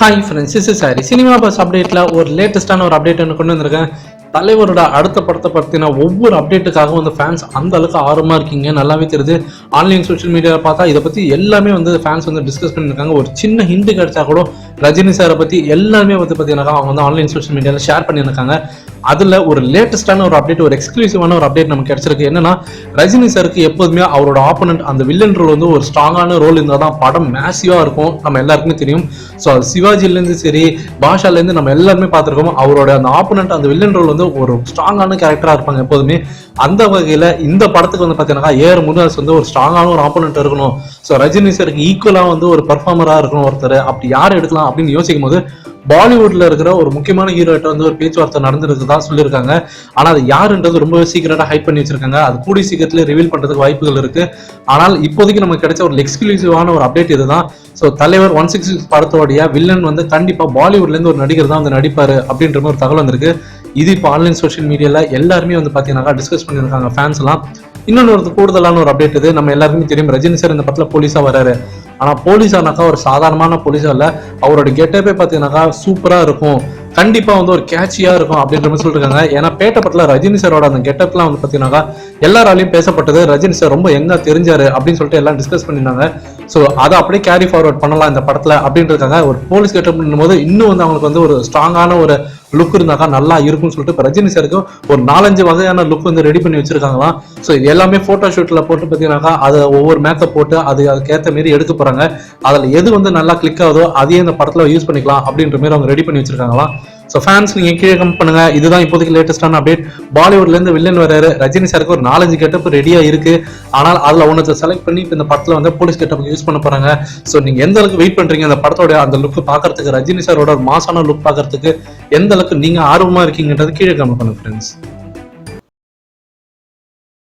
Hi friends is sorry cinema buzz அப்டேட்டில் ஒரு லேட்டஸ்ட்டான ஒரு அப்டேட் ஒன்று கொண்டு வந்திருக்கேன். தலைவரோட அடுத்த படத்தை பற்றின ஒவ்வொரு அப்டேட்டுக்காகவும் வந்து ஃபேன்ஸ் அந்த அளவுக்கு ஆர்வமாக இருக்கீங்க. நல்லாவே தெரியுது. ஆன்லைன் சோஷியல் மீடியாவில் பார்த்தா இதை பற்றி எல்லாமே வந்து ஃபேன்ஸ் வந்து டிஸ்கஸ் பண்ணியிருக்காங்க ஒரு சின்ன ஹிண்ட் கிடைச்சா கூட ரஜினி சாரை பற்றி எல்லாமே வந்து பார்த்தீங்கன்னா அவங்க வந்து ஆன்லைன் சோஷியல் மீடியாவில் ஷேர் பண்ணியிருக்காங்க. அதில் ஒரு லேட்டஸ்டான ஒரு அப்டேட் ஒரு எக்ஸ்க்ளூசிவான ஒரு அப்டேட் நமக்கு கிடைச்சிருக்கு. என்னன்னா ரஜினி சாருக்கு எப்போதுமே அவரோட ஆப்போனன்ட் அந்த வில்லன் ரோல் வந்து ஒரு ஸ்ட்ராங்கான ரோல் இருந்தால் தான் படம் மேசிவாக இருக்கும். நம்ம எல்லாருக்குமே தெரியும். ஸோ அது சிவாஜிலேருந்து சரி பாஷாலேருந்து நம்ம எல்லாருமே பார்த்துருக்கோம். அவரோட அந்த ஆப்போனன்ட் அந்த வில்லன் ரோல் வந்து ஒரு ஸ்ட்ராங்கான கேரக்டராக இருப்பாங்க எப்போதுமே. அந்த வகையில் இந்த படத்துக்கு வந்து பார்த்தீங்கன்னா ஏஆர் முருகாஸ் வந்து ஒரு ஸ்ட்ராங்கான ஒரு ஆப்போனன்ட் இருக்கணும். ஸோ ரஜினி சருக்கு ஈக்குவலாக வந்து ஒரு பர்ஃபார்மராக இருக்கணும் ஒருத்தர். அப்படி யார் எடுக்கலாம் அப்படின்னு யோசிக்கும் போது பாலிவுட்ல இருக்கிற ஒரு முக்கியமான ஹீரோட்ட வந்து ஒரு பேச்சுவார்த்தை நடந்திருக்கு தான் சொல்லியிருக்காங்க. ஆனா அது யாருன்றது ரொம்ப சீக்கிரட்டா ஹைப் பண்ணி வச்சிருக்காங்க. அது கூடிய சீக்கிரத்துல ரிவீல் பண்றதுக்கு வாய்ப்புகள் இருக்கு. ஆனால் இப்போதைக்கு நமக்கு கிடைச்ச ஒரு எக்ஸ்க்ளூசிவான ஒரு அப்டேட் இதுதான். ஸோ தலைவர் ஒன் சிக்ஸ் சிக்ஸ் படத்தோடைய வில்லன் வந்து கண்டிப்பா பாலிவுட்ல இருந்து ஒரு நடிகர் தான் வந்து நடிப்பாரு அப்படின்ற மாதிரி ஒரு தகவல் வந்திருக்கு. இது இப்போ ஆன்லைன் சோஷியல் மீடியால எல்லாருமே வந்து பார்த்தீங்கன்னாக்கா டிஸ்கஸ் பண்ணியிருக்காங்க ஃபேன்ஸ் எல்லாம். இன்னொன்று ஒரு கூடுதலான ஒரு அப்டேட் இது நம்ம எல்லாருக்குமே தெரியும் ரஜினி சார் இந்த படத்துல போலீஸா வராரு. ஆனா போலீஸ் ஆனாக்கா ஒரு சாதாரணமான போலீஸா இல்ல அவரோட கெட்டப்பே பாத்தீங்கன்னாக்கா சூப்பரா இருக்கும். கண்டிப்பா வந்து ஒரு கேட்சியா இருக்கும் அப்படின்ற மாதிரி சொல்லிருக்காங்க. ஏன்னா பேட்ட படத்துல ரஜினி சாரோட அந்த கெட்டப்லாம் வந்து பாத்தீங்கன்னாக்கா எல்லாராலையும் பேசப்பட்டது. ரஜினி சார் ரொம்ப எங்க தெரிஞ்சாரு அப்படின்னு சொல்லிட்டு எல்லாம் டிஸ்கஸ் பண்ணியிருந்தாங்க. ஸோ அதை அப்படியே கேரி ஃபார்வர்ட் பண்ணலாம் இந்த படத்துல அப்படின்றதுக்காக ஒரு போலீஸ் கெட்டப் போது இன்னும் வந்து அவங்களுக்கு வந்து ஒரு ஸ்ட்ராங்கான ஒரு லுக் இருந்தாக்கா நல்லா இருக்கும்னு சொல்லிட்டு இப்போ ரஜினி சாருக்கு ஒரு நாலஞ்சு வகையான லுக் வந்து ரெடி பண்ணி வச்சிருக்காங்களாம். ஸோ இது எல்லாமே போட்டோ ஷூட்டில் போட்டு பார்த்தீங்கன்னாக்கா அதை ஒவ்வொரு மேக்கப் போட்டு அது அதுக்கேற்ற மாரி எடுக்க போகிறாங்க அதில் எது வந்து நல்லா கிளிக் ஆகுதோ அதையே இந்த படத்தில் யூஸ் பண்ணிக்கலாம் அப்படின்ற மாதிரி அவங்க ரெடி பண்ணி வச்சிருக்காங்களாம். ஸோ ஃபேன்ஸ் நீங்க கீழே கமெண்ட் பண்ணுங்க. இதுதான் இப்போதைக்கு லேட்டஸ்டான அப்டேட் பாலிவுட்ல இருந்து வில்லன் வராரு ரஜினி சாருக்கு ஒரு நாலஞ்சு கெட்டப் ரெடியாக இருக்கு. ஆனால் அதுல ஒன்றத்தை செலக்ட் பண்ணி இப்போ இந்த படத்துல வந்து போலீஸ் கெட்டப் யூஸ் பண்ண போறாங்க. ஸோ நீங்கள் எந்த அளவுக்கு வெயிட் பண்றீங்க அந்த படத்தோட அந்த லுக் பார்க்கறதுக்கு ரஜினி சாரோட ஒரு மாசான லுக் பார்க்கறதுக்கு எந்த அளவுக்கு நீங்க ஆர்வமா இருக்கீங்கன்றது கீழே கமெண்ட் பண்ணுங்க ஃப்ரெண்ட்ஸ்